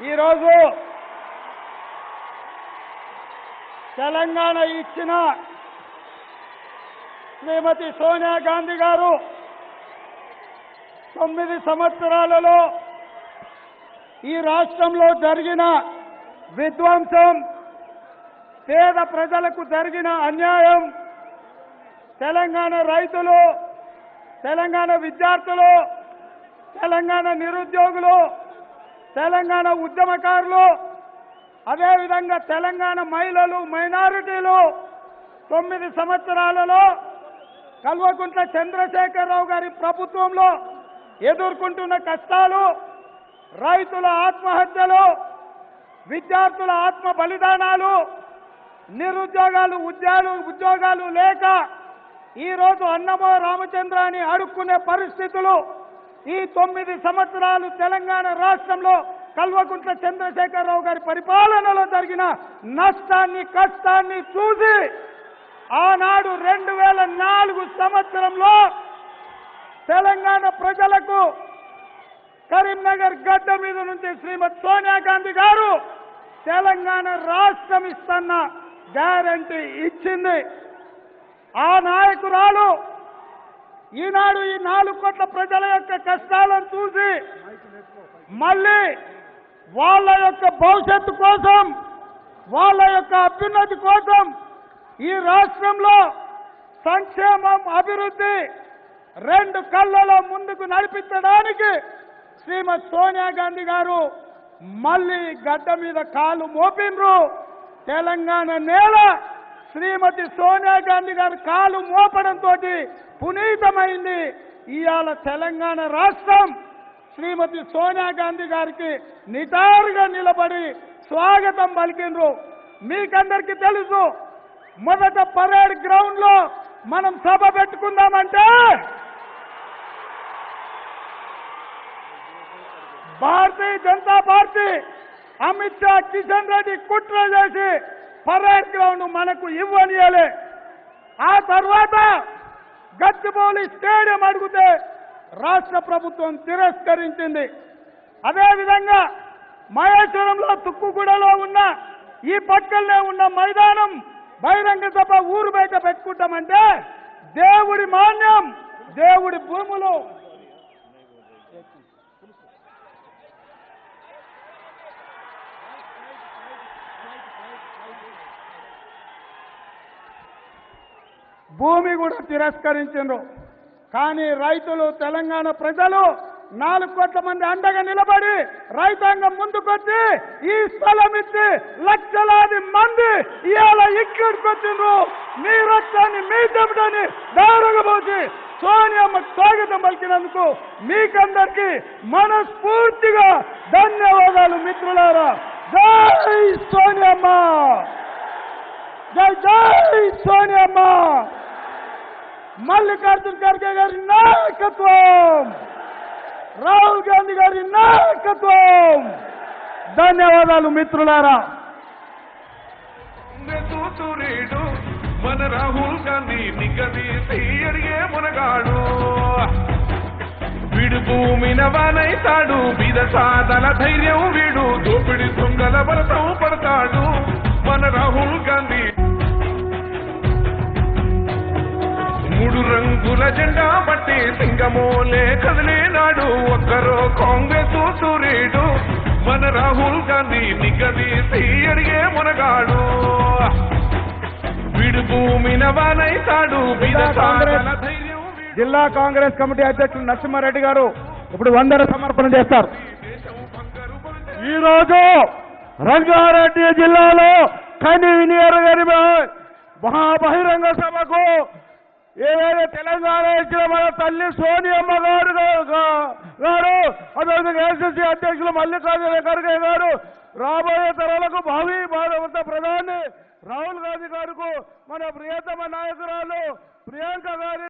ఈరోజు తెలంగాణ ఇచ్చిన శ్రీమతి సోనియా గాంధీ గారు తొమ్మిది సంవత్సరాలలో ఈ రాష్ట్రంలో జరిగిన విధ్వంసం పేద ప్రజలకు జరిగిన అన్యాయం తెలంగాణ రైతులు తెలంగాణ విద్యార్థులు తెలంగాణ నిరుద్యోగులు తెలంగాణ ఉద్యమకారులు అదేవిధంగా తెలంగాణ మహిళలు మైనారిటీలు తొమ్మిది సంవత్సరాలలో కల్వకుంట్ల చంద్రశేఖరరావు గారి ప్రభుత్వంలో ఎదుర్కొంటున్న కష్టాలు రైతుల ఆత్మహత్యలు విద్యార్థుల ఆత్మ బలిదానాలు నిరుద్యోగాలు ఉద్యోగాలు ఉద్యోగాలు లేక ఈరోజు అన్నమో రామచంద్ర అని అడుక్కునే పరిస్థితులు ఈ తొమ్మిది సంవత్సరాలు తెలంగాణ రాష్ట్రంలో కల్వకుంట్ల చంద్రశేఖరరావు గారి పరిపాలనలో జరిగిన నష్టాన్ని కష్టాన్ని చూసి ఆనాడు రెండు వేల నాలుగు సంవత్సరంలో తెలంగాణ ప్రజలకు కరీంనగర్ గడ్డ మీద నుంచి శ్రీమతి సోనియా గాంధీ గారు తెలంగాణ రాష్ట్రం ఇస్తున్న గ్యారంటీ ఇచ్చింది. ఆ నాయకురాలు ఈనాడు ఈ నాలుగు కోట్ల ప్రజల యొక్క కష్టాలను చూసి మళ్ళీ వాళ్ళ యొక్క భవిష్యత్తు కోసం వాళ్ళ యొక్క అభ్యున్నతి కోసం ఈ రాష్ట్రంలో సంక్షేమం అభివృద్ధి రెండు కళ్ళలో ముందుకు నడిపించడానికి శ్రీమతి సోనియా గాంధీ గారు మళ్ళీ గడ్డ మీద కాలు మోపిండ్రు తెలంగాణ నేల శ్రీమతి సోనియా గాంధీ గారు కాలు మోపడంతో పునీతమైంది. ఇవాళ తెలంగాణ రాష్ట్రం శ్రీమతి సోనియా గాంధీ గారికి నిటారుగా నిలబడి స్వాగతం పలికిండ్రు. మీకందరికీ తెలుసు మొదట పరేడ్ గ్రౌండ్లో మనం సభ పెట్టుకుందామంటే భారతీయ జనతా పార్టీ అమిత్ షా కిషన్ రెడ్డి కుట్ర చేసి పరేడ్ గ్రౌండ్ మనకు ఇవ్వనియలే. ఆ తర్వాత గచ్చిబౌలి స్టేడియం అడిగితే రాష్ట్ర ప్రభుత్వం తిరస్కరించింది. అదేవిధంగా మహేశ్వరంలో తుక్కుగూడలో ఉన్న ఈ పక్కనే ఉన్న మైదానం బహిరంగ సభ ఊరు బయట పెట్టుకుంటామంటే దేవుడి మాన్యం దేవుడి భూములు భూమి కూడా తిరస్కరించారు కానీ రైతులు తెలంగాణ ప్రజలు నాలుగు కోట్ల మంది అండగా నిలబడి రైతాంగం ముందుకొచ్చి ఈ స్థలం ఇచ్చి లక్షలాది మంది ఇవాళ ఇక్కడికి వచ్చిండ్రు. మీ రక్తాన్ని మీ చెబుటని దారగబోసి సోనియమ్మ స్వాగతం పలికినందుకు మీకందరికీ మనస్ఫూర్తిగా ధన్యవాదాలు మిత్రులారా. జై సోనియమ్మ జై జై సోనియమ్మ మల్లికార్జున్ ఖర్గే గారి నాయకత్వం! రాహుల్ గాంధీ గారి నాయకత్వం! ధన్యవాదాలు మిత్రులారా! మన రాహుల్ గాంధీ నిగదీసి అడిగే మునగాడు. భూమిన వానైతాడు బీద సాదల ధైర్యం వీడు దోపిడి దొంగల భరతం పడతాడు మన రాహుల్ గాంధీ. మూడు రంగుల జెండా బట్టి సింగమోలే కదిలేనాడు ఒక్కరో కాంగ్రెస్ సూర్యుడు. మన రాహుల్ గాంధీ నిగదీసి అడిగే మునగాడు. వీడు భూమిన వానైతాడు బీద సాదల ధైర్యం జిల్లా కాంగ్రెస్ కమిటీ అధ్యక్షులు నరసింహారెడ్డి గారు ఇప్పుడు వందన సమర్పణ చేస్తారు. ఈరోజు రంగారెడ్డి జిల్లాలో కని వినియర్ గారి బహిరంగ సభకు ఏదైతే తెలంగాణ ఇచ్చిన మన తల్లి సోనియమ్మ గారు గారు అదేవిధంగా ఏసీసీ అధ్యక్షులు మల్లికార్జున ఖర్గే గారు రాబోయే తరాలకు భావి భారత ప్రధాని రాహుల్ గాంధీ గారుకు మన ప్రియతమ నాయకురాలు ప్రియాంక గారి